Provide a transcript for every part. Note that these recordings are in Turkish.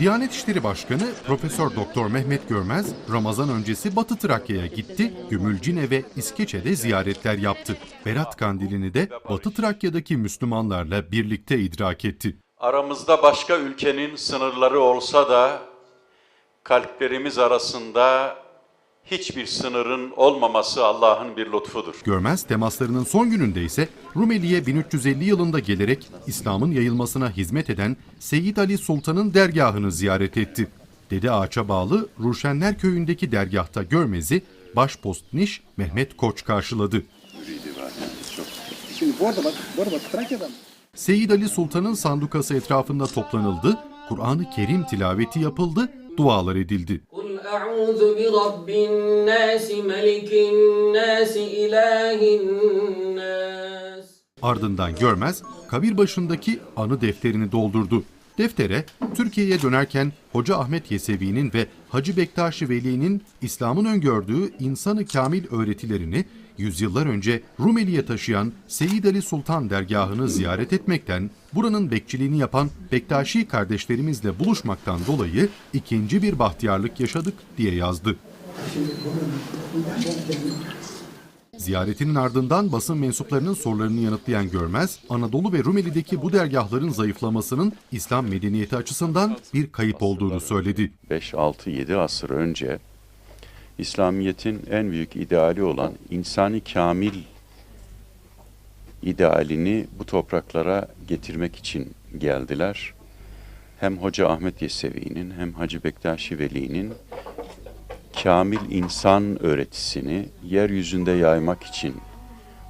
Diyanet İşleri Başkanı Profesör Doktor Mehmet Görmez Ramazan öncesi Batı Trakya'ya gitti, Gümülcine ve İskeçe'de ziyaretler yaptı. Berat Kandili'ni de Batı Trakya'daki Müslümanlarla birlikte idrak etti. Aramızda başka ülkenin sınırları olsa da kalplerimiz arasında hiçbir sınırın olmaması Allah'ın bir lütfudur. Görmez temaslarının son gününde ise Rumeli'ye 1350 yılında gelerek İslam'ın yayılmasına hizmet eden Seyyid Ali Sultan'ın dergahını ziyaret etti. Dede Ağaç'a bağlı Ruşenler köyündeki dergahta Görmez'i başpostniş Mehmet Koç karşıladı. Şimdi bu arada bak, bu arada bak Trakya'dan Seyyid Ali Sultan'ın sandukası etrafında toplanıldı, Kur'an-ı Kerim tilaveti yapıldı, dualar edildi. قل أعوذ برب الناس ملك الناس إله الناس Ardından Görmez, kabir başındaki anı defterini doldurdu. Deftere, Türkiye'ye dönerken Hoca Ahmet Yesevi'nin ve Hacı Bektaş Veli'nin İslam'ın öngördüğü insanı kamil öğretilerini yüzyıllar önce Rumeli'ye taşıyan Seyyid Ali Sultan dergahını ziyaret etmekten, buranın bekçiliğini yapan Bektaşi kardeşlerimizle buluşmaktan dolayı ikinci bir bahtiyarlık yaşadık diye yazdı. Ziyaretinin ardından basın mensuplarının sorularını yanıtlayan Görmez, Anadolu ve Rumeli'deki bu dergahların zayıflamasının İslam medeniyeti açısından bir kayıp olduğunu söyledi. 5, 6, 7 asır önce İslamiyet'in en büyük ideali olan insani kamil idealini bu topraklara getirmek için geldiler. Hem Hoca Ahmet Yesevi'nin hem Hacı Bektaşi Veli'nin kamil insan öğretisini yeryüzünde yaymak için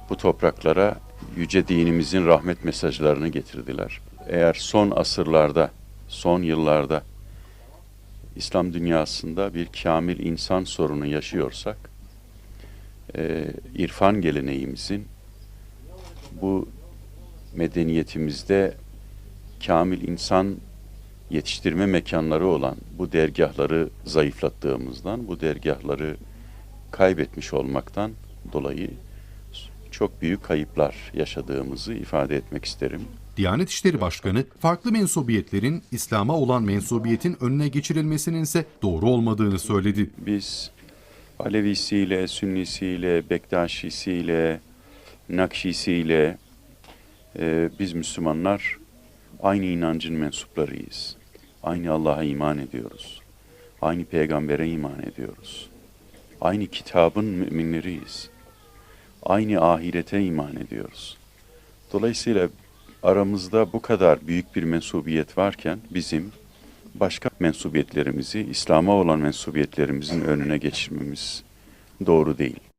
bu topraklara yüce dinimizin rahmet mesajlarını getirdiler. Eğer son asırlarda, son yıllarda İslam dünyasında bir kamil insan sorunu yaşıyorsak, e, irfan geleneğimizin bu medeniyetimizde kamil insan yetiştirme mekanları olan bu dergahları zayıflattığımızdan, bu dergahları kaybetmiş olmaktan dolayı çok büyük kayıplar yaşadığımızı ifade etmek isterim. Diyanet İşleri Başkanı, farklı mensubiyetlerin İslam'a olan mensubiyetin önüne geçirilmesinin ise doğru olmadığını söyledi. Biz Alevisiyle, Sünnisiyle, Bektaşisiyle, Nakşisiyle e, biz Müslümanlar aynı inancın mensuplarıyız. Aynı Allah'a iman ediyoruz. Aynı peygambere iman ediyoruz. Aynı kitabın müminleriyiz. Aynı ahirete iman ediyoruz. Dolayısıyla aramızda bu kadar büyük bir mensubiyet varken bizim başka mensubiyetlerimizi, İslam'a olan mensubiyetlerimizin önüne geçirmemiz doğru değil.